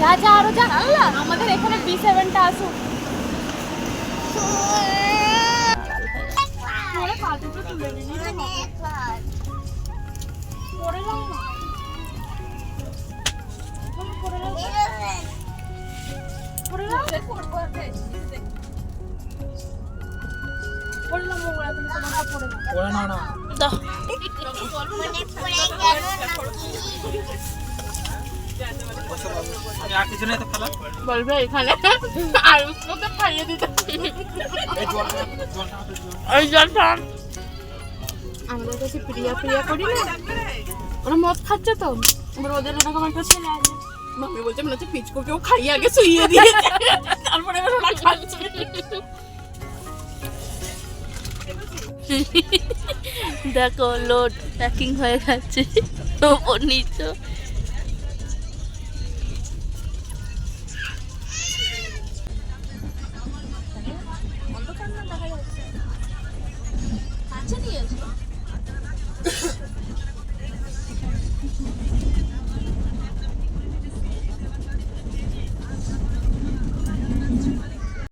যা যা আরও যা আমাদের এখানে বি সেভেনটা আসুক পরে পা দুটো তুলে নিবি পড়ে না না বলবে এখানে আর তোকে খাইয়ে ওই জলটা আমাদের কাছে প্রিয়া প্রিয়া করি ওরা মদ খাচ্ছে তো এবার ওদের ওরকম একটা ছেলে আছে মামি বলছে মনে হচ্ছে পিচকো কেউ খাইয়ে আগে শুইয়ে দিয়েছে তারপরে এবার দেখো লোড প্যাকিং হয়ে গেছে। ওপর নিচে। দেখা যাচ্ছে।